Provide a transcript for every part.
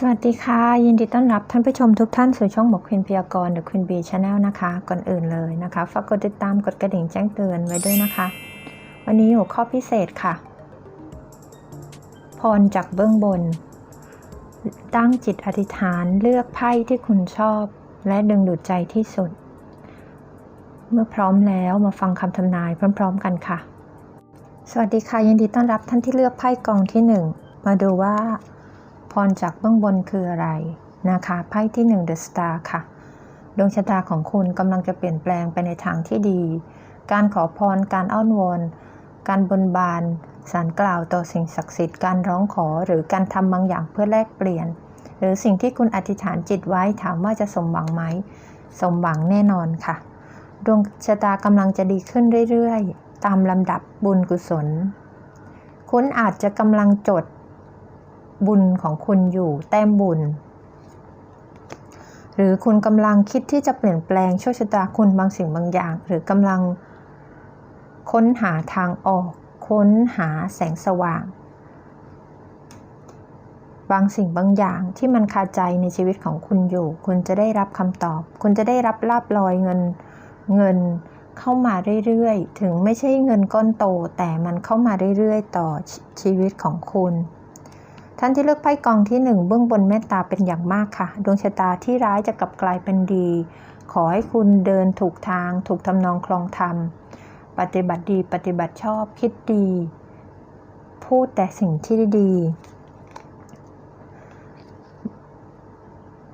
สวัสดีค่ะ ยินดีต้อนรับท่านผู้ชมทุกท่านสู่ช่องหมกควินพยากรณ์ The Queen Bee Channel นะคะ ก่อนอื่นเลยนะคะฝากกดติดตามกดกระดิ่งแจ้งเตือนไว้ด้วยนะคะ วันนี้หัวข้อพิเศษค่ะ พรจากเบื้องบน ตั้งจิตอธิษฐานเลือกไพ่ที่คุณชอบ และดึงดูดใจที่สุด เมื่อพร้อมแล้วมาฟังคำทำนายพร้อม ๆ กันค่ะ สวัสดีค่ะยินดีต้อนรับท่านที่เลือกไพ่กองที่หนึ่งมาดูว่า รจากเบื้องบนคืออะไรนะคะไพ่ที่ 1 The Star ค่ะ ดวงชะตาของคุณกำลังจะเปลี่ยนแปลงไปในทางที่ดี การขอพร การอ้อนวอนการบนบาน สารกล่าวต่อสิ่งศักดิ์สิทธิ์การร้องขอหรือการทำบางอย่างเพื่อแลกเปลี่ยน หรือสิ่งที่คุณอธิษฐานจิตไว้ถามว่าจะสมหวังไหม สมหวังแน่นอนค่ะ ดวงชะตากำลังจะดีขึ้นเรื่อยๆ ตามลำดับบุญกุศล คุณอาจจะกำลังจด บุญของคุณอยู่แต้มบุญ หรือคุณกำลังคิดที่จะเปลี่ยนแปลงโชคชะตาคุณบางสิ่งบางอย่าง หรือกำลัง ค้นหาทางออก ค้นหาแสงสว่าง บางสิ่งบางอย่างที่มันคาใจในชีวิตของคุณอยู่ คุณจะได้รับคำตอบ คุณจะได้รับลาบลอยเงินเงินเข้ามาเรื่อยๆ ถึงไม่ใช่เงินก้อนโต แต่มันเข้ามาเรื่อยๆ ต่อชชีวิตของคุณ ท่านที่เลือกไพ่กองที่หนึ่งเบื้องบนเมตตาเป็นอย่างมากค่ะ ดวงชะตาที่ร้ายจะกลับกลายเป็นดี ขอให้คุณเดินถูกทาง ถูกทำนองคลองธรรม ปฏิบัติดีปฏิบัติชอบคิดดี พูดแต่สิ่งที่ดี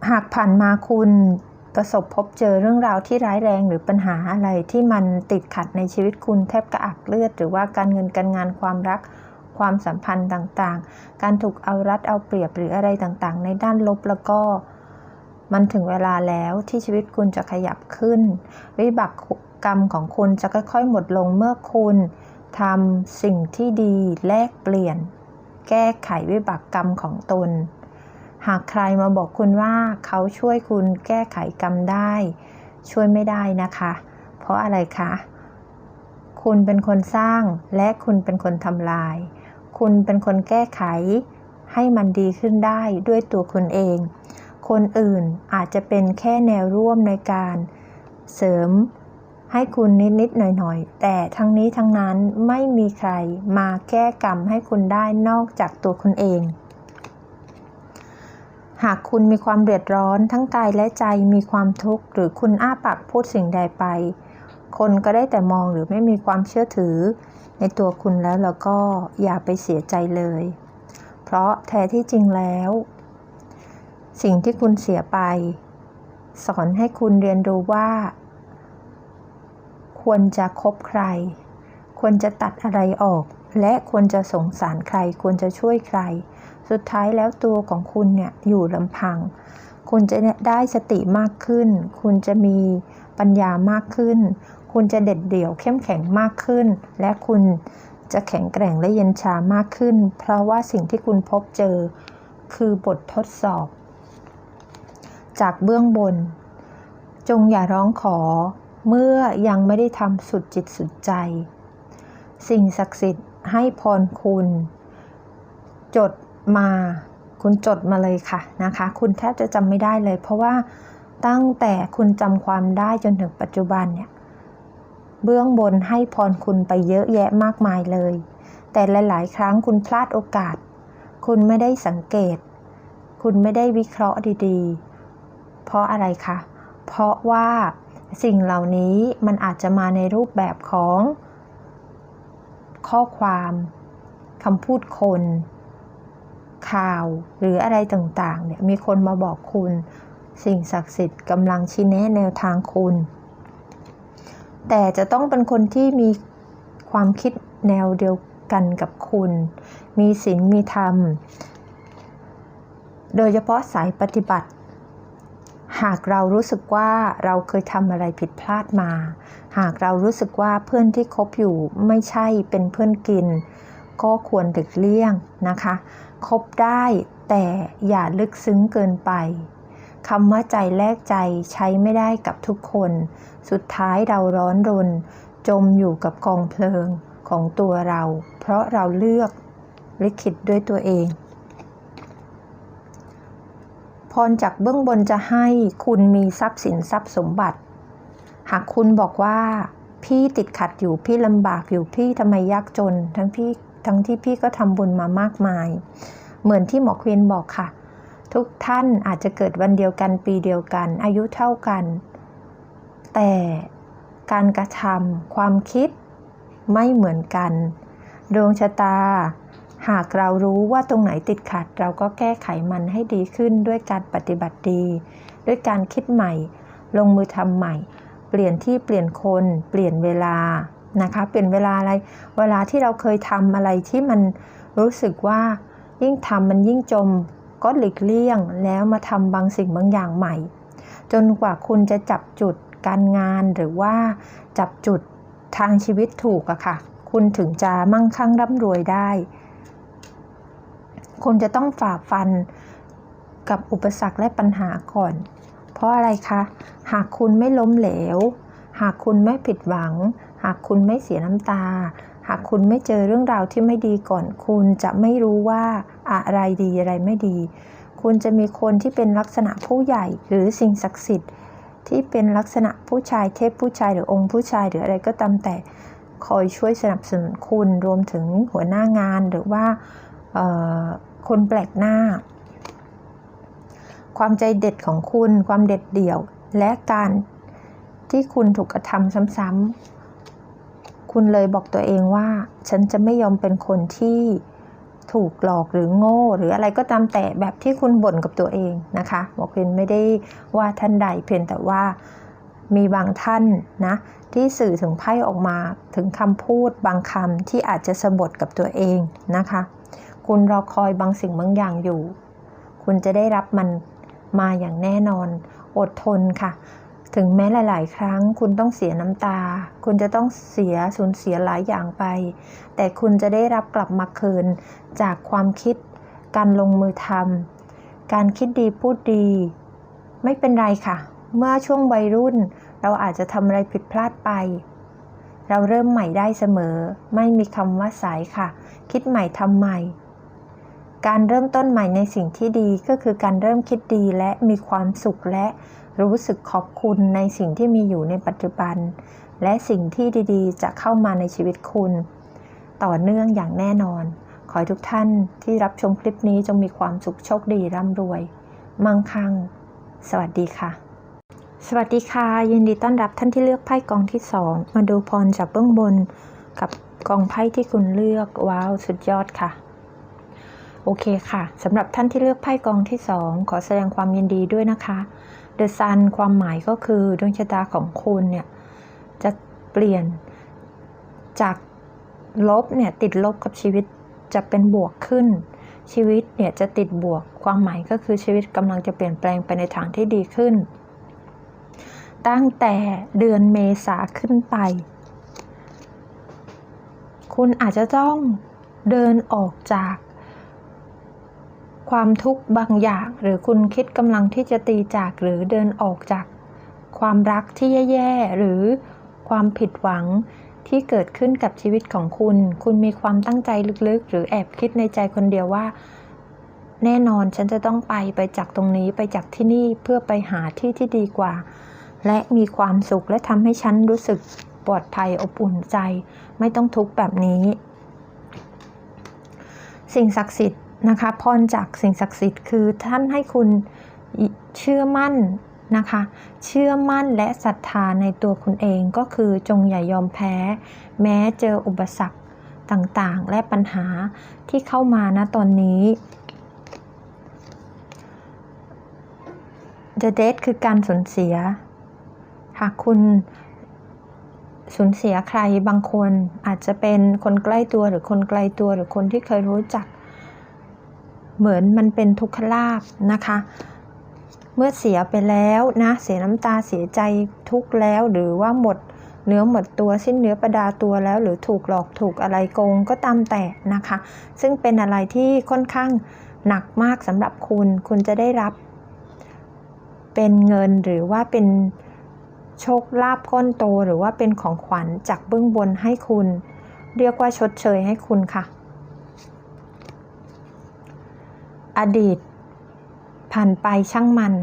หากผ่านมาคุณประสบพบเจอเรื่องราวที่ร้ายแรงหรือปัญหาอะไรที่มันติดขัดในชีวิตคุณแทบกระอักเลือด หรือว่าการเงินการงานความรัก ความสัมพันธ์ต่างๆ การถูกเอารัดเอาเปรียบหรืออะไรต่างๆ ในด้านลบแล้วก็มันถึงเวลาแล้วที่ชีวิตคุณจะขยับขึ้น วิบากกรรมของคุณจะค่อยๆ หมดลงเมื่อคุณทำสิ่งที่ดีแลกเปลี่ยน แก้ไขวิบากกรรมของตน หากใครมาบอกคุณว่าเขาช่วยคุณแก้ไขกรรมได้ ช่วยไม่ได้นะคะ เพราะอะไรคะ คุณเป็นคนสร้างและคุณเป็นคนทำลาย คุณเป็นคนแก้ไข ให้มันดีขึ้นได้ด้วยตัวคุณเอง คนอื่นอาจจะเป็นแค่แนวร่วมในการเสริมให้คุณนิดๆหน่อยๆ แต่ทั้งนี้ทั้งนั้นไม่มีใครมาแก้กรรมให้คุณได้นอกจากตัวคุณเอง หากคุณมีความเดือดร้อนทั้งกายและใจมีความทุกข์ หรือคุณอ้าปากพูดสิ่งใดไป คนก็ได้แต่มองหรือไม่มีความเชื่อถือ ในตัวคุณแล้วแล้วก็อย่าไปเสียใจเลย เพราะแท้ที่จริงแล้ว สิ่งที่คุณเสียไป สอนให้คุณเรียนรู้ว่า ควรจะคบใคร ควรจะตัดอะไรออก และควรจะสงสารใคร ควรจะช่วยใคร สุดท้ายแล้วตัวของคุณเนี่ยอยู่ลำพังคุณจะได้สติมากขึ้น คุณจะมีปัญญามากขึ้น คุณจะเด็ดเดี่ยวเข้มแข็งมากขึ้น และคุณจะแข็งแกร่งและเย็นชามากขึ้น เพราะว่าสิ่งที่คุณพบเจอ คือบททดสอบ จากเบื้องบน จงอย่าร้องขอเมื่อยังไม่ได้ทำสุดจิตสุดใจ สิ่งศักดิ์สิทธิ์ให้พรคุณ จดมา คุณจดมาเลยค่ะนะคะ คุณแทบจะจำไม่ได้เลย เพราะว่าตั้งแต่คุณจำความได้จนถึงปัจจุบันเนี่ย เบื้องบนให้พรคุณไปเยอะแยะมากมายเลย แต่หลายๆ ครั้งคุณพลาดโอกาส คุณไม่ได้สังเกต คุณไม่ได้วิเคราะห์ดีๆ เพราะอะไรคะ เพราะว่าสิ่งเหล่านี้มันอาจจะมาในรูปแบบของ ข้อความคำพูดคน ข่าวหรืออะไรต่างๆเนี่ยมีคนมาบอกคุณ สิ่งศักดิ์สิทธิ์กำลังชี้แนะแนวทางคุณ แต่จะต้องเป็นคนที่มีความคิดแนวเดียวกันกับคุณ มีศีลมีธรรม โดยเฉพาะสายปฏิบัติ หากเรารู้สึกว่าเราเคยทำอะไรผิดพลาดมา หากเรารู้สึกว่าเพื่อนที่คบอยู่ไม่ใช่เป็นเพื่อนกิน ก็ควรดึกเลี่ยงนะคะ คบได้แต่อย่าลึกซึ้งเกินไป คำว่าใจแลกใจใช้ไม่ได้กับทุกคน สุดท้ายเราร้อนรน จมอยู่กับกองเพลิงของตัวเรา เพราะเราเลือกลิขิตด้วยตัวเองพรจากเบื้องบนจะให้คุณมีทรัพย์สินทรัพย์สมบัติ หากคุณบอกว่า พี่ติดขัดอยู่พี่ลำบากอยู่พี่ทำไมยากจน ทั้งพี่ทั้งที่พี่ก็ทำบุญมามากมาย เหมือนที่หมอควีนบอกค่ะ ทุกท่านอาจจะเกิดวันเดียวกันปีเดียวกัน อายุเท่ากัน แต่การกระทำความคิดไม่เหมือนกัน ดวงชะตา หากเรารู้ว่าตรงไหนติดขัด เราก็แก้ไขมันให้ดีขึ้นด้วยการปฏิบัติดี ด้วยการคิดใหม่ ลงมือทำใหม่ เปลี่ยนที่เปลี่ยนคน เปลี่ยนเวลานะคะเปลี่ยนเวลาอะไร เวลาที่เราเคยทำอะไรที่มันรู้สึกว่ายิ่งทำมันยิ่งจม ก็หลีกเลี่ยงแล้วมาทำบางสิ่งบางอย่างใหม่ จนกว่าคุณจะจับจุดการงานหรือว่าจับจุดทางชีวิตถูกอะค่ะ คุณถึงจะมั่งคั่งร่ำรวยได้ คุณจะต้องฝ่าฟันกับอุปสรรคและปัญหาก่อน เพราะอะไรคะ หากคุณไม่ล้มเหลว หากคุณไม่ผิดหวัง หากคุณไม่เสียน้ำตา หากคุณไม่เจอเรื่องราวที่ไม่ดีก่อน คุณจะไม่รู้ว่า อะไรดีอะไรไม่ดี คุณจะมีคนที่เป็นลักษณะผู้ใหญ่หรือสิ่งศักดิ์สิทธิ์ ที่เป็นลักษณะผู้ชายเทพผู้ชายหรือองค์ผู้ชายหรืออะไรก็ตามแต่คอยช่วยสนับสนุนคุณรวมถึงหัวหน้างานหรือว่าคนแปลกหน้า ความใจเด็ดของคุณ ความเด็ดเดี่ยว และการที่คุณถูกกระทำซ้ำๆคุณเลยบอกตัวเองว่า ฉันจะไม่ยอมเป็นคนที่ ถูกหลอกหรือโง่ หรืออะไรก็ตามแต่แบบที่คุณบ่นกับตัวเองนะคะหมอควินไม่ได้ว่าท่านใดเพียงแต่ว่ามีบางท่านนะที่สื่อถึงไพ่ออกมาถึงคำพูดบางคำที่อาจจะสะบดกับตัวเองนะคะ คุณรอคอยบางสิ่งบางอย่างอยู่ คุณจะได้รับมันมาอย่างแน่นอน อดทนค่ะ ถึงแม้หลาย ๆ ครั้งคุณต้องเสียน้ำตา คุณจะต้องเสียสูญเสียหลายอย่างไป แต่คุณจะได้รับกลับมาคืน จากความคิด การลงมือทำการคิดดีพูดดี ไม่เป็นไรค่ะ เมื่อช่วงวัยรุ่น เราอาจจะทำอะไรผิดพลาดไป เราเริ่มใหม่ได้เสมอ ไม่มีคำว่าสายค่ะ คิดใหม่ทำใหม่ การเริ่มต้นใหม่ในสิ่งที่ดีก็คือการเริ่มคิดดีและมีความสุขและรู้สึกขอบคุณในสิ่งที่มีอยู่ในปัจจุบัน และสิ่งที่ดีๆ จะเข้ามาในชีวิตคุณ ต่อเนื่องอย่างแน่นอน ขอให้ทุกท่านที่รับชมคลิปนี้จงมีความสุขโชคดีร่ำรวย มั่งคั่ง สวัสดีค่ะ สวัสดีค่ะ ยินดีต้อนรับท่านที่เลือกไพ่กองที่สองมาดูพรจากเบื้องบน กับกองไพ่ที่คุณเลือกว้าวสุดยอดค่ะ โอเคค่ะสำหรับท่านที่เลือกไพ่กองที่สองขอแสดงความยินดีด้วยนะคะ The Sun ความหมายก็คือดวงชะตาของคุณเนี่ย จะเปลี่ยนจากลบเนี่ยติดลบกับชีวิตจะเป็นบวกขึ้น ชีวิตเนี่ยจะติดบวก ความหมายก็คือชีวิตกำลังจะเปลี่ยนแปลงไปในทางที่ดีขึ้น ตั้งแต่เดือนเมษาขึ้นไป คุณอาจจะต้องเดินออกจาก ความทุกข์บางอย่าง หรือคุณคิดกำลังที่จะตีจากหรือเดินออกจาก ความรักที่แย่ๆหรือความผิดหวังที่เกิดขึ้นกับชีวิตของคุณ คุณมีความตั้งใจลึกๆ หรือแอบคิดในใจคนเดียวว่า แน่นอนฉันจะต้องไปไปจากตรงนี้ไปจากที่นี่เพื่อไปหาที่ที่ดีกว่า และมีความสุขและทำให้ฉันรู้สึกปลอดภัยอบอุ่นใจ ไม่ต้องทุกข์แบบนี้ สิ่งศักดิ์สิทธิ์ นะคะพรจากสิ่งศักดิ์สิทธิ์คือท่านให้คุณเชื่อมั่นนะคะ เชื่อมั่นและศรัทธาในตัวคุณเองก็คือจงอย่ายอมแพ้ แม้เจออุปสรรคต่างๆ และปัญหาที่เข้ามาณตอนนี้ The Death คือการสูญเสีย หากคุณสูญเสียใครบางคนอาจจะเป็นคนใกล้ตัวหรือคนไกลตัวหรือคนที่เคยรู้จัก เหมือนมันเป็นทุกขลาภนะคะ เมื่อเสียไปแล้วนะ เสียน้ำตาเสียใจทุกแล้วหรือว่าหมดเนื้อหมดตัวสิ้นเนื้อประดาตัวแล้ว หรือถูกหลอกถูกอะไรโกงก็ตามแต่นะคะ ซึ่งเป็นอะไรที่ค่อนข้างหนักมากสำหรับคุณ คุณจะได้รับ เป็นเงินหรือว่าเป็นโชคลาภก้อนโต หรือว่าเป็นของขวัญจากเบื้องบนให้คุณ เรียกว่าชดเชยให้คุณค่ะ อดีต ผ่านไปช่างมัน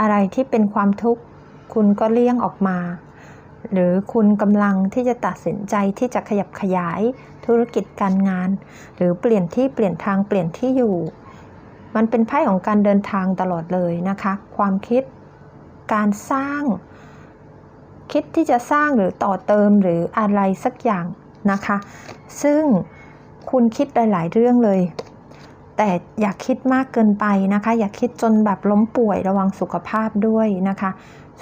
อะไรที่เป็นความทุกข์ คุณก็เลี่ยงออกมา หรือคุณกำลังที่จะตัดสินใจที่จะขยับขยายธุรกิจการงาน หรือเปลี่ยนที่เปลี่ยนทางเปลี่ยนที่อยู่ มันเป็นไพ่ของการเดินทางตลอดเลยนะคะ ความคิดการสร้าง คิดที่จะสร้างหรือต่อเติมหรืออะไรสักอย่างนะคะ ซึ่งคุณคิดหลาย ๆ เรื่องเลย แต่อย่าคิดมากเกินไปนะคะ อย่าคิดจนแบบล้มป่วยระวังสุขภาพด้วยนะคะ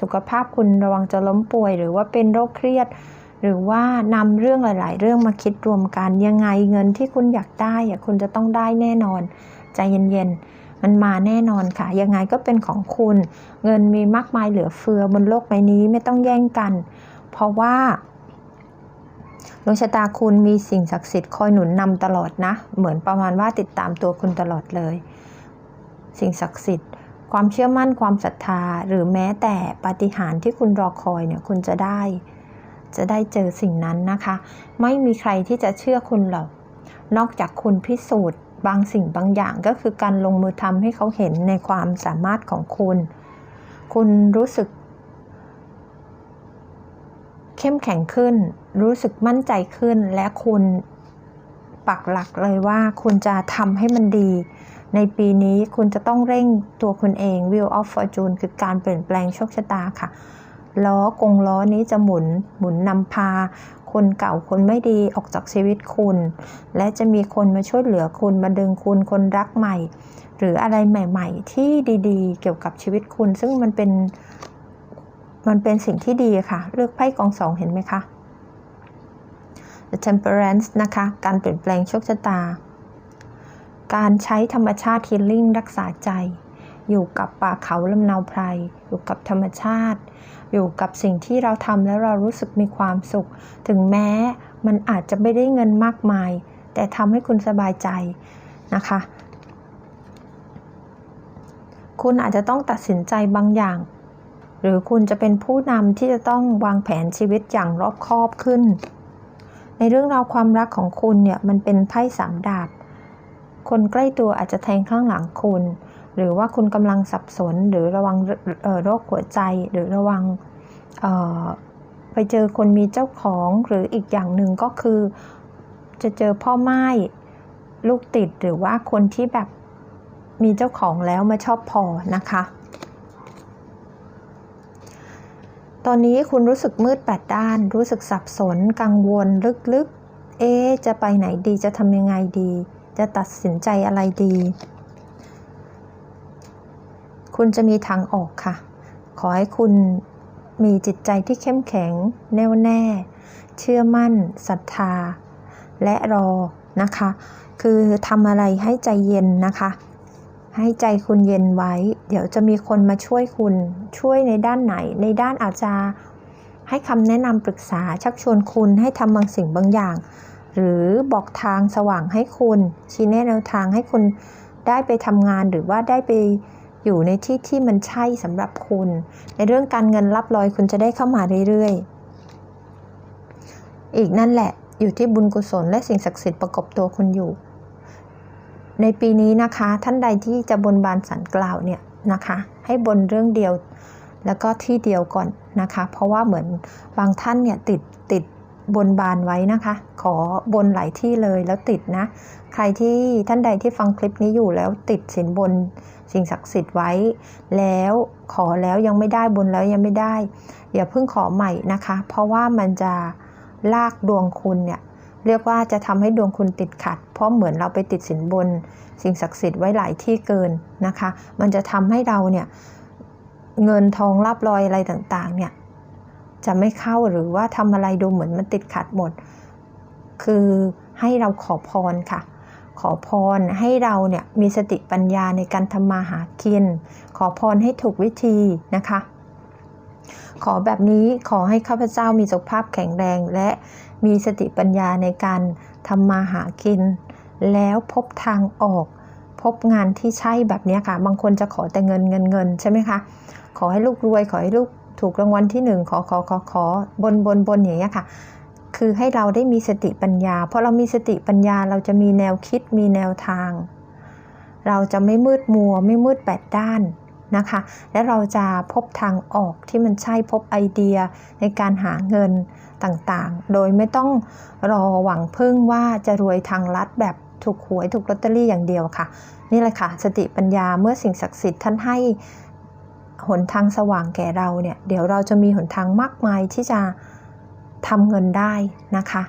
สุขภาพคุณระวังจะล้มป่วย หรือว่าเป็นโรคเครียด หรือว่านำเรื่องหลาย ๆ เรื่องมาคิดรวมกันยังไงเงินที่คุณอยากได้อะคุณจะต้องได้แน่นอน ใจเย็นๆมันมาแน่นอนค่ะ ยังไงก็เป็นของคุณ เงินมีมากมายเหลือเฟือบนโลกใบนี้ไม่ต้องแย่งกัน เพราะว่า ดวงชะตาคุณมีสิ่งศักดิ์สิทธิ์คอยหนุนนำตลอดนะ เหมือนประมาณว่าติดตามตัวคุณตลอดเลย สิ่งศักดิ์สิทธิ์ ความเชื่อมั่นความศรัทธา หรือแม้แต่ปาฏิหาริย์ที่คุณรอคอยเนี่ยคุณจะได้ จะได้เจอสิ่งนั้นนะคะ ไม่มีใครที่จะเชื่อคุณหรอก นอกจากคุณพิสูจน์ บางสิ่งบางอย่างก็คือการลงมือทำให้เขาเห็นในความสามารถของคุณ คุณรู้สึก เข้มแข็งขึ้น รู้สึกมั่นใจขึ้น และคุณปักหลักเลยว่าคุณจะทำให้มันดี ในปีนี้คุณจะต้องเร่งตัวคุณเอง Wheel of Fortune คือการเปลี่ยนแปลงโชคชะตาค่ะ ล้อกงล้อนี้จะหมุนหมุนนำพา คนเก่าคนไม่ดีออกจากชีวิตคุณ และจะมีคนมาช่วยเหลือคุณมาดึงคุณคนรักใหม่ หรืออะไรใหม่ ๆ ที่ดีๆ เกี่ยวกับชีวิตคุณ ซึ่งมันเป็น มันเป็นสิ่งที่ดีค่ะ เลือกไพ่กองสองเห็นไหมคะ The Temperance นะคะ การเปลี่ยนแปลงโชคชะตา การใช้ธรรมชาติฮีลลิ่งรักษาใจ อยู่กับป่าเขาลำนาวไพร อยู่กับธรรมชาติ อยู่กับสิ่งที่เราทำแล้วเรารู้สึกมีความสุข ถึงแม้มันอาจจะไม่ได้เงินมากมาย แต่ทำให้คุณสบายใจนะคะ คุณอาจจะต้องตัดสินใจบางอย่าง หรือคุณจะเป็นผู้นำที่จะต้องวางแผนชีวิตอย่างรอบคอบขึ้น ในเรื่องราวความรักของคุณเนี่ยมันเป็นไพ่สามดาบ คนใกล้ตัวอาจจะแทงข้างหลังคุณ หรือว่าคุณกำลังสับสนหรือระวังโรคหัวใจหรือระวังไปเจอคนมีเจ้าของหรืออีกอย่างหนึ่งก็คือ จะเจอพ่อไม้ลูกติดหรือว่าคนที่แบบมีเจ้าของแล้วมาชอบพอนะคะ ตอนนี้คุณรู้สึกมืดแปดด้าน รู้สึกสับสน กังวล ลึกๆ เอ๊จะไปไหนดี จะทำยังไงดี จะตัดสินใจอะไรดี คุณจะมีทางออกค่ะ ขอให้คุณมีจิตใจที่เข้มแข็ง แน่วแน่ เชื่อมั่น ศรัทธา และรอนะคะ คือทำอะไรให้ใจเย็นนะคะ ให้ใจคุณเย็นไว้ เดี๋ยวจะมีคนมาช่วยคุณ ช่วยในด้านไหน ในด้านอาจจะให้คำแนะนำปรึกษาชักชวนคุณให้ทำบางสิ่งบางอย่าง หรือบอกทางสว่างให้คุณ ชี้แนะแนวทางให้คุณได้ไปทำงานหรือว่าได้ไปอยู่ในที่ที่มันใช่สำหรับคุณ ในเรื่องการเงินรับรอยคุณจะได้เข้ามาเรื่อยๆ อีกนั่นแหละอยู่ที่บุญกุศลและสิ่งศักดิ์สิทธิ์ประกบตัวคุณอยู่ ในปีนี้นะคะ ท่านใดที่จะบนบานสันกล่าวเนี่ยนะคะ ให้บนเรื่องเดียวแล้วก็ที่เดียวก่อนนะคะ เพราะว่าเหมือนบางท่านเนี่ยติดติดบนบานไว้นะคะ ขอบนหลายที่เลยแล้วติดนะ ใครที่ท่านใดที่ฟังคลิปนี้อยู่แล้วติดสินบนสิ่งศักดิ์สิทธิ์ไว้ แล้วขอแล้วยังไม่ได้บนแล้วยังไม่ได้ อย่าเพิ่งขอใหม่นะคะ เพราะว่ามันจะลากดวงคุณเนี่ย เรียกว่าจะทำให้ดวงคุณติดขัด เพราะเหมือนเราไปติดสินบน สิ่งศักดิ์สิทธิ์ไว้หลายที่เกินนะคะ มันจะทำให้เราเนี่ยเงินทองรับรอยอะไรต่างๆเนี่ยจะไม่เข้าหรือว่าทำอะไรดูเหมือนมันติดขัดหมด คือให้เราขอพรค่ะขอพรให้เราเนี่ยมีสติปัญญาในการทำมาหากิน ขอพรให้ถูกวิธีนะคะ ขอแบบนี้ขอให้ข้าพเจ้ามีสุขภาพแข็งแรงและมีสติปัญญาในการทำมาหากิน แล้วพบทางออก พบงานที่ใช่แบบนี้ค่ะ บางคนจะขอแต่เงินเงินเงินใช่ไหมคะ ขอให้ลูกรวย ขอให้ลูกถูกรางวัลที่หนึ่งขอขอขอขอบนบนบนอย่างเงี้ยค่ะ คือให้เราได้มีสติปัญญา เพราะเรามีสติปัญญาเราจะมีแนวคิดมีแนวทาง เราจะไม่มืดมัวไม่มืดแปดด้าน นะคะ และเราจะพบทางออกที่มันใช่พบไอเดียในการหาเงินต่างๆ โดยไม่ต้องรอหวังพึ่งว่าจะรวยทางลัดแบบถูกหวยถูกลอตเตอรี่อย่างเดียวค่ะ นี่แหละค่ะ สติปัญญาเมื่อสิ่งศักดิ์สิทธิ์ท่านให้หนทางสว่างแก่เราเนี่ย เดี๋ยวเราจะมีหนทางมากมายที่จะทำเงินได้นะคะ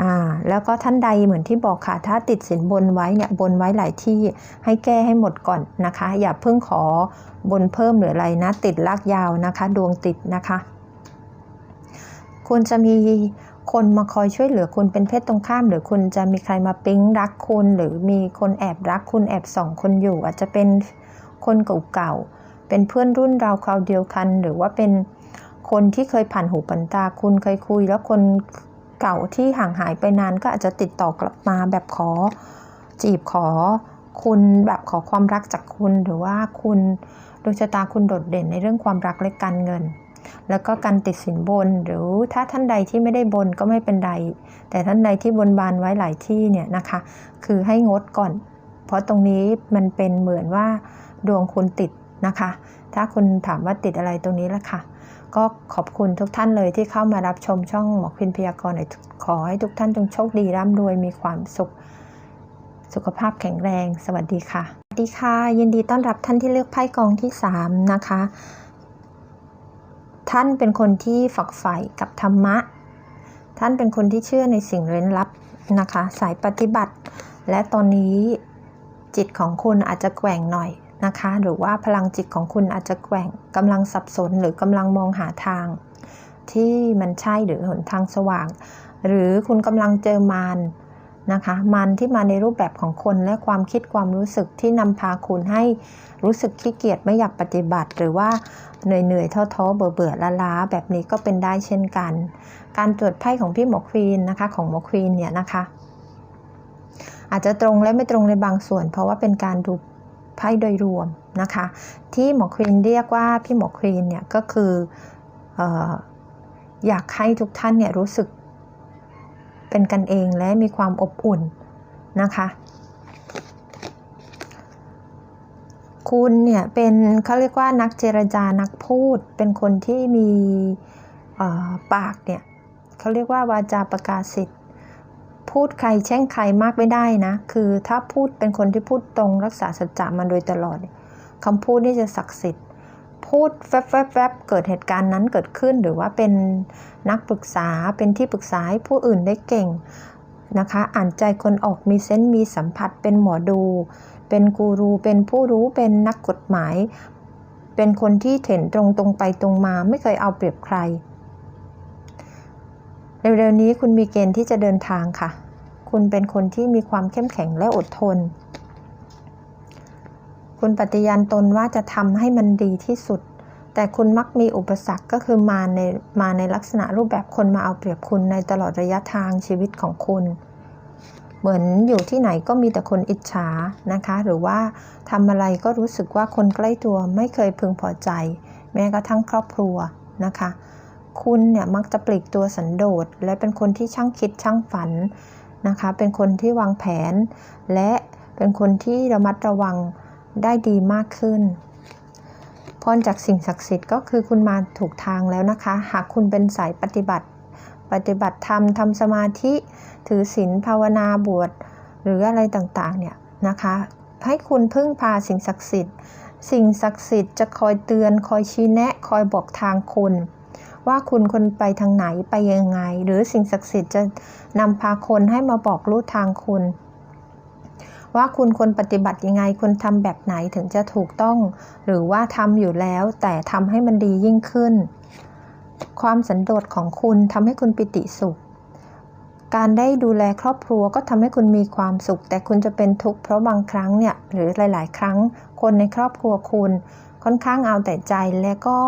อ่าแล้วก็ท่านใดเหมือนที่บอกค่ะ ถ้าติดสินบนไว้เนี่ยบนไว้หลายที่ให้แก้ให้หมดก่อนนะคะ อย่าเพิ่งขอบนเพิ่มหรืออะไรนะ ติดลากยาวนะคะ ดวงติดนะคะ คุณจะมีคนมาคอยช่วยเหลือคุณเป็นเพศตรงข้าม หรือคุณจะมีใครมาปิ๊งรักคุณ หรือมีคนแอบรักคุณแอบส่องคนอยู่ อาจจะเป็นคนเก่าๆเป็นเพื่อนรุ่นราวคราวเดียวกัน หรือว่าเป็นคนที่เคยผ่านหูปันตาคุณเคยคุย แล้วคน เก่าที่ห่างหายไปนานก็อาจจะติดต่อกลับมาแบบขอจีบขอคุณแบบขอความรักจากคุณหรือว่าคุณดวงชะตาคุณโดดเด่นในเรื่องความรักและการเงิน แล้วก็การติดสินบนหรือถ้าท่านใดที่ไม่ได้บนก็ไม่เป็นไร แต่ท่านใดที่บนบานไว้หลายที่เนี่ยนะคะ คือให้งดก่อน เพราะตรงนี้มันเป็นเหมือนว่าดวงคุณติดนะคะ ถ้าคุณถามว่าติดอะไรตรงนี้ละค่ะ ก็ขอบคุณทุกท่านเลยที่เข้ามารับชมช่องหมอพินพยากรณ์ขอให้ทุกท่านจงโชคดีร่ำรวยมีความสุข สุขภาพแข็งแรง สวัสดีค่ะสวัสดีค่ะ ยินดีต้อนรับท่านที่เลือกไพ่กองที่ 3 นะคะ ท่านเป็นคนที่ฝักใฝ่กับธรรมะ ท่านเป็นคนที่เชื่อในสิ่งเร้นลับนะคะ สายปฏิบัติ และตอนนี้จิตของคุณอาจจะแกว่งหน่อย นะคะ หรือว่าพลังจิตของคุณอาจจะแกว่งกำลังสับสนหรือกำลังมองหาทาง ที่มันใช่หรือหนทางสว่าง หรือคุณกำลังเจอมารนะคะมารที่มาในรูปแบบของคนและความคิดความรู้สึกที่นำพาคุณให้รู้สึกขี้เกียจไม่อยากปฏิบัติ หรือว่าเหนื่อยเหนื่อยท้อท้อเบื่อเบื่อล้าล้าแบบนี้ก็เป็นได้เช่นกัน การตรวจไพ่ของพี่หมอควีนนะคะของหมอควีนเนี่ยนะคะอาจจะตรงและไม่ตรงในบางส่วน เพราะว่าเป็นการดู ไพ่โดยรวมนะคะ ที่หมอควีนเรียกว่าพี่หมอควีนเนี่ยก็คือออยากให้ทุกท่านเนี่ยรู้สึกเป็นกันเองและมีความอบอุ่นนะคะ คุณเนี่ยเป็นเขาเรียกว่านักเจรจานักพูด เป็นคนที่มีปากเนี่ยเขาเรียกว่าวาจาประกาศสิทธิ พูดใครแช่งใครมากไม่ได้นะ คือถ้าพูดเป็นคนที่พูดตรงรักษาสัจจะมาโดยตลอดคำพูดนี่จะศักดิ์สิทธิ์ พูดแวบๆเกิดเหตุการณ์นั้นเกิดขึ้น หรือว่าเป็นนักปรึกษาเป็นที่ปรึกษาให้ผู้อื่นได้เก่งนะคะ อ่านใจคนออกมีเซนต์มีสัมผัสเป็นหมอดู เป็นกูรูเป็นผู้รู้เป็นนักกฎหมาย เป็นคนที่เห็นตรงตรงไปตรงมาไม่เคยเอาเปรียบใคร เร็วๆนี้คุณมีเกณฑ์ที่จะเดินทางค่ะ คุณเป็นคนที่มีความเข้มแข็งและอดทน คุณปฏิญาณตนว่าจะทำให้มันดีที่สุด แต่คุณมักมีอุปสรรคก็คือมาในมาในลักษณะรูปแบบคนมาเอาเปรียบคุณในตลอดระยะทางชีวิตของคุณ เหมือนอยู่ที่ไหนก็มีแต่คนอิจฉานะคะ หรือว่าทำอะไรก็รู้สึกว่าคนใกล้ตัวไม่เคยพึงพอใจ แม้กระทั่งครอบครัวนะคะ คุณเนี่ยมักจะปลีกตัวสันโดษและเป็นคนที่ช่างคิดช่างฝันนะคะ เป็นคนที่วางแผน และเป็นคนที่ระมัดระวังได้ดีมากขึ้นพรจากสิ่งศักดิ์สิทธิ์ก็คือคุณมาถูกทางแล้วนะคะ หากคุณเป็นสายปฏิบัติ ปฏิบัติธรรมทำสมาธิ ถือศีลภาวนาบวชหรืออะไรต่างๆเนี่ยนะคะ ให้คุณพึ่งพาสิ่งศักดิ์สิทธิ์ สิ่งศักดิ์สิทธิ์จะคอยเตือน คอยชี้แนะ คอยบอกทางคุณ ว่าคุณคนไปทางไหนไปยังไง หรือสิ่งศักดิ์สิทธิ์จะนำพาคนให้มาบอกรู้ทางคุณ ว่าคุณควรปฏิบัติยังไงคุณทำแบบไหนถึงจะถูกต้อง หรือว่าทำอยู่แล้วแต่ทำให้มันดียิ่งขึ้น ความสันโดษของคุณทำให้คุณปิติสุขการได้ดูแลครอบครัวก็ทำให้คุณมีความสุข แต่คุณจะเป็นทุกข์เพราะบางครั้งเนี่ยหรือหลาย ๆ ครั้งคนในครอบครัวคุณค่อนข้างเอาแต่ใจและก็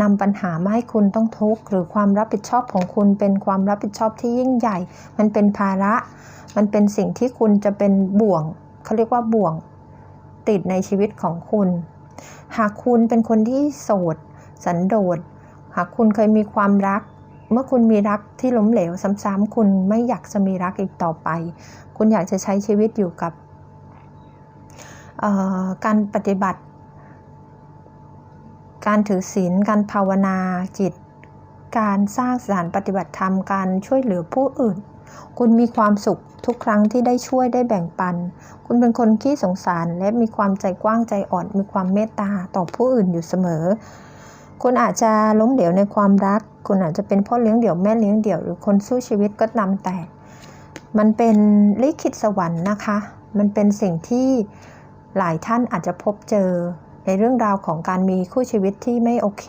นำปัญหามาให้คุณต้องทุกข์หรือความรับผิดชอบของคุณเป็นความรับผิดชอบที่ยิ่งใหญ่ มันเป็นภาระ มันเป็นสิ่งที่คุณจะเป็นบ่วงเขาเรียกว่าบ่วงติดในชีวิตของคุณ หากคุณเป็นคนที่โสด สันโดษ หากคุณเคยมีความรัก เมื่อคุณมีรักที่ล้มเหลวซ้ำๆคุณไม่อยากจะมีรักอีกต่อไป คุณอยากจะใช้ชีวิตอยู่กับการปฏิบัติ การถือศีล การภาวนาจิต การสร้างสถานปฏิบัติธรรม การช่วยเหลือผู้อื่น คุณมีความสุขทุกครั้งที่ได้ช่วยได้แบ่งปัน คุณเป็นคนขี้สงสารและมีความใจกว้างใจอ่อน มีความเมตตาต่อผู้อื่นอยู่เสมอ คุณอาจจะล้มเหลวในความรัก คุณอาจจะเป็นพ่อเลี้ยงเดี่ยวแม่เลี้ยงเดี่ยว หรือคนสู้ชีวิตก็ตามแต่ มันเป็นลิขิตสวรรค์นะคะ มันเป็นสิ่งที่หลายท่านอาจจะพบเจอ ในเรื่องราวของการมีคู่ชีวิตที่ไม่โอเค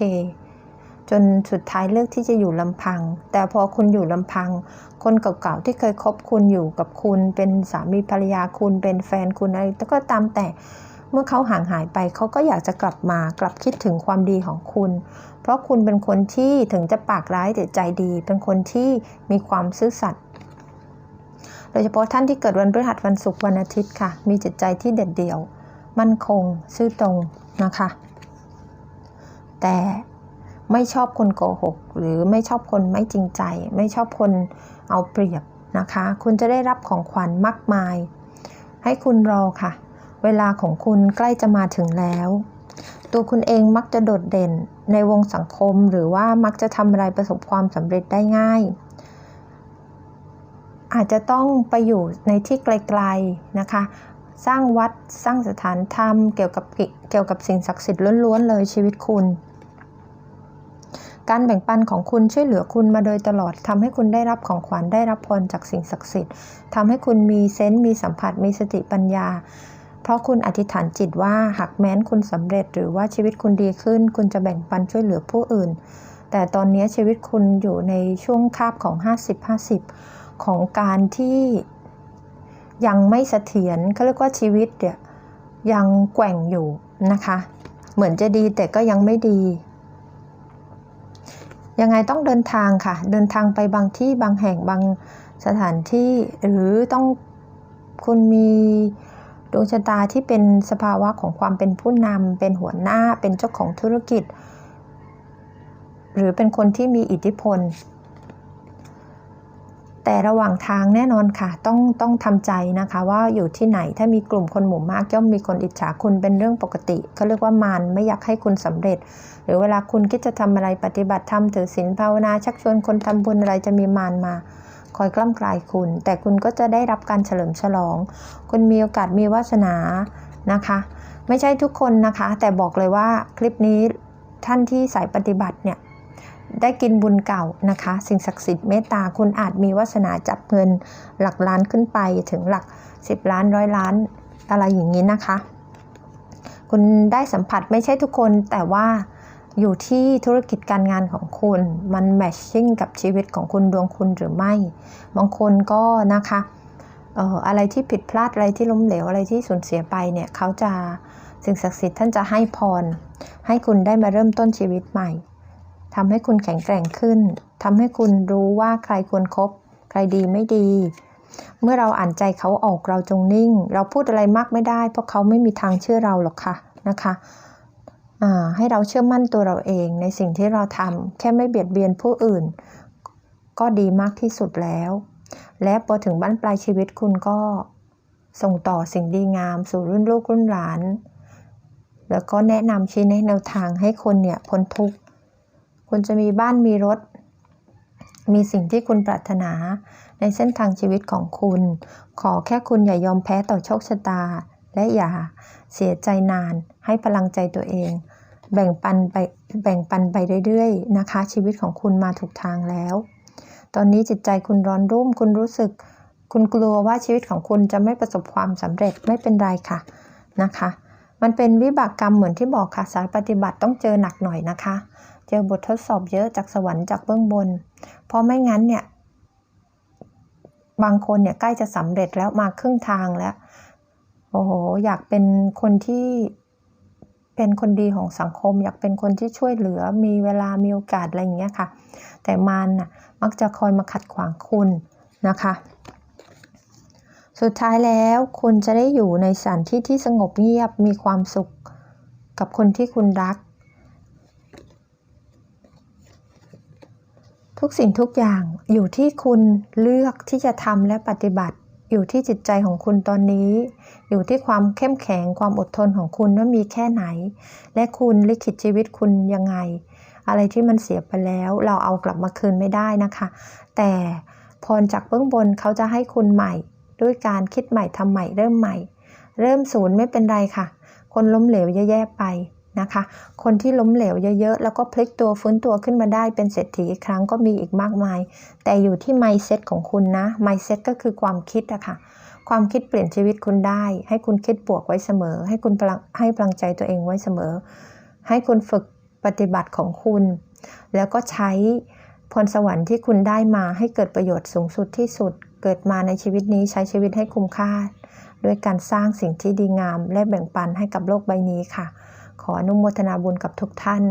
จนสุดท้ายเลือกที่จะอยู่ลำพัง แต่พอคุณอยู่ลำพัง คนเก่าๆที่เคยคบคุณอยู่กับคุณ เป็นสามีภรรยาคุณเป็นแฟนคุณอะไรก็ตามแต่เมื่อเขาห่างหายไปเขาก็อยากจะกลับมากลับคิดถึงความดีของคุณ เพราะคุณเป็นคนที่ถึงจะปากร้ายแต่ใจดี เป็นคนที่มีความซื่อสัตย์โดยเฉพาะท่านที่เกิดวันพฤหัสวันศุกร์วันอาทิตย์ค่ะ มีจิตใจที่เด็ดเดี่ยว มั่นคง ซื่อตรง นะคะ แต่ไม่ชอบคนโกหก หรือไม่ชอบคนไม่จริงใจ ไม่ชอบคนเอาเปรียบนะคะ คุณจะได้รับของขวัญมากมาย ให้คุณรอค่ะ เวลาของคุณใกล้จะมาถึงแล้ว ตัวคุณเองมักจะโดดเด่นในวงสังคมหรือว่ามักจะทำอะไรประสบความสำเร็จได้ง่าย อาจจะต้องไปอยู่ในที่ไกลๆนะคะ สร้างวัดสร้างสถานธรรมเกี่ยวกับเกี่ยวกับสิ่งศักดิ์สิทธิ์ล้วนๆเลยชีวิตคุณ การแบ่งปันของคุณช่วยเหลือคุณมาโดยตลอดทำให้คุณได้รับของขวัญได้รับพรจากสิ่งศักดิ์สิทธิ์ทำให้คุณมีเซนต์มีสัมผัสมีสติปัญญา เพราะคุณอธิษฐานจิตว่าหากแม้นคุณสำเร็จหรือว่าชีวิตคุณดีขึ้น คุณจะแบ่งปันช่วยเหลือผู้อื่น แต่ตอนนี้ชีวิตคุณอยู่ในช่วงคาบของ 50-50 ของการที่ ยังไม่เสถียรเขาเรียกว่าชีวิตเนี่ยยังแกว่งอยู่นะคะ เหมือนจะดีแต่ก็ยังไม่ดี ยังไงต้องเดินทางค่ะ เดินทางไปบางที่บางแห่งบางสถานที่หรือต้องคุณมีดวงชะตาที่เป็นสภาวะของความเป็นผู้นำเป็นหัวหน้าเป็นเจ้าของธุรกิจ หรือเป็นคนที่มีอิทธิพล แต่ระหว่างทางแน่นอนค่ะ ต้องต้องทำใจนะคะ ว่าอยู่ที่ไหนถ้ามีกลุ่มคนหมู่มากย่อมมีคนอิจฉาคุณเป็นเรื่องปกติเขาเรียกว่ามารไม่อยากให้คุณสำเร็จ หรือเวลาคุณคิดจะทำอะไรปฏิบัติธรรมถือศีลภาวนาชักชวนคนทำบุญอะไรจะมีมารมาคอยกล้ำกลายคุณ แต่คุณก็จะได้รับการเฉลิมฉลอง คุณมีโอกาสมีวาสนานะคะ ไม่ใช่ทุกคนนะคะ แต่บอกเลยว่าคลิปนี้ท่านที่สายปฏิบัติเนี่ย ได้กินบุญเก่านะคะ สิ่งศักดิ์สิทธิ์เมตตาคุณอาจมีวาสนาจับเงินหลักล้านขึ้นไปถึงหลัก 10 ล้านร้อยล้านอะไรอย่างนี้นะคะ คุณได้สัมผัสไม่ใช่ทุกคนแต่ว่าอยู่ที่ธุรกิจการงานของคุณ มันแมทชิ่งกับชีวิตของคุณดวงคุณหรือไม่ บางคนก็นะคะเอ่ออะไรที่ผิดพลาดอะไรที่ล้มเหลวอะไรที่สูญเสียไปเนี่ยเขาจะสิ่งศักดิ์สิทธิ์ท่านจะให้พร ให้คุณได้มาเริ่มต้นชีวิตใหม่ ทำให้คุณแข็งแกร่งขึ้นทำให้คุณรู้ว่าใครควรครบใครดีไม่ดี เมื่อเราอ่านใจเขาออกเราจงนิ่ง เราพูดอะไรมากไม่ได้ เพราะเขาไม่มีทางเชื่อเราหรอกค่ะนะคะให้เราเชื่อมั่นตัวเราเองในสิ่งที่เราทำแค่ไม่เบียดเบียนผู้อื่น ก็ดีมากที่สุดแล้ว และพอถึงบ้านปลายชีวิตคุณก็ส่งต่อสิ่งดีงามสู่รุ่นลูกรุ่นหลาน แล้วก็แนะนำชี้แนวทางให้คนเนี่ยพ้นทุกข์ คุณจะมีบ้านมีรถ มีสิ่งที่คุณปรารถนา ในเส้นทางชีวิตของคุณ ขอแค่คุณอย่ายอมแพ้ต่อโชคชะตา และอย่าเสียใจนาน ให้พลังใจตัวเอง แบ่งปันไปแบ่งปันไปเรื่อยๆนะคะ ชีวิตของคุณมาถูกทางแล้ว ตอนนี้จิตใจคุณร้อนรุ่ม คุณรู้สึก คุณกลัวว่าชีวิตของคุณจะไม่ประสบความสำเร็จไม่เป็นไรค่ะนะคะมันเป็นวิบากกรรมเหมือนที่บอกค่ะสายปฏิบัติต้องเจอหนักหน่อยนะคะ เจอบททดสอบเยอะจากสวรรค์จากเบื้องบน เพราะไม่งั้นเนี่ยบางคนเนี่ยใกล้จะสำเร็จแล้วมาครึ่งทางแล้ว โอ้โห อยากเป็นคนที่เป็นคนดีของสังคม อยากเป็นคนที่ช่วยเหลือมีเวลามีโอกาสอะไรอย่างเงี้ยค่ะ แต่มันน่ะมักจะคอยมาขัดขวางคุณนะคะ สุดท้ายแล้วคุณจะได้อยู่ในสถานที่ที่สงบเงียบมีความสุขกับคนที่คุณรัก ทุกสิ่งทุกอย่างอยู่ที่คุณเลือกที่จะทำและปฏิบัติ อยู่ที่จิตใจของคุณตอนนี้ อยู่ที่ความเข้มแข็งความอดทนของคุณว่ามีแค่ไหน และคุณลิขิตชีวิตคุณยังไง อะไรที่มันเสียไปแล้วเราเอากลับมาคืนไม่ได้นะคะ แต่พรจากเบื้องบนเขาจะให้คุณใหม่ ด้วยการคิดใหม่ทำใหม่เริ่มใหม่ เริ่มศูนย์ไม่เป็นไรค่ะ คนล้มเหลวแย่ๆไป นะคะ คนที่ล้มเหลวเยอะๆ แล้วก็พลิกตัวฟื้นตัวขึ้นมาได้เป็นเศรษฐีอีกครั้งก็มีอีกมากมาย แต่อยู่ที่ mindset ของคุณนะ mindset ก็คือความคิดอะค่ะ ความคิดเปลี่ยนชีวิตคุณได้ ให้คุณคิดบวกไว้เสมอ ให้คุณให้พลังใจตัวเองไว้เสมอ ให้คุณฝึกปฏิบัติของคุณ แล้วก็ใช้พรสวรรค์ที่คุณได้มาให้เกิดประโยชน์สูงสุดที่สุด เกิดมาในชีวิตนี้ใช้ชีวิตให้คุ้มค่า ด้วยการสร้างสิ่งที่ดีงาม และแบ่งปันให้กับโลกใบนี้ค่ะ ขออนุโมทนาบุญกับทุกท่าน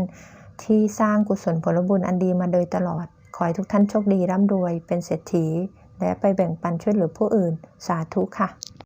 ที่สร้างกุศลผลบุญอันดีมาโดยตลอด ขอให้ทุกท่านโชคดีร่ำรวยเป็นเศรษฐี และไปแบ่งปันช่วยเหลือผู้อื่น สาธุค่ะ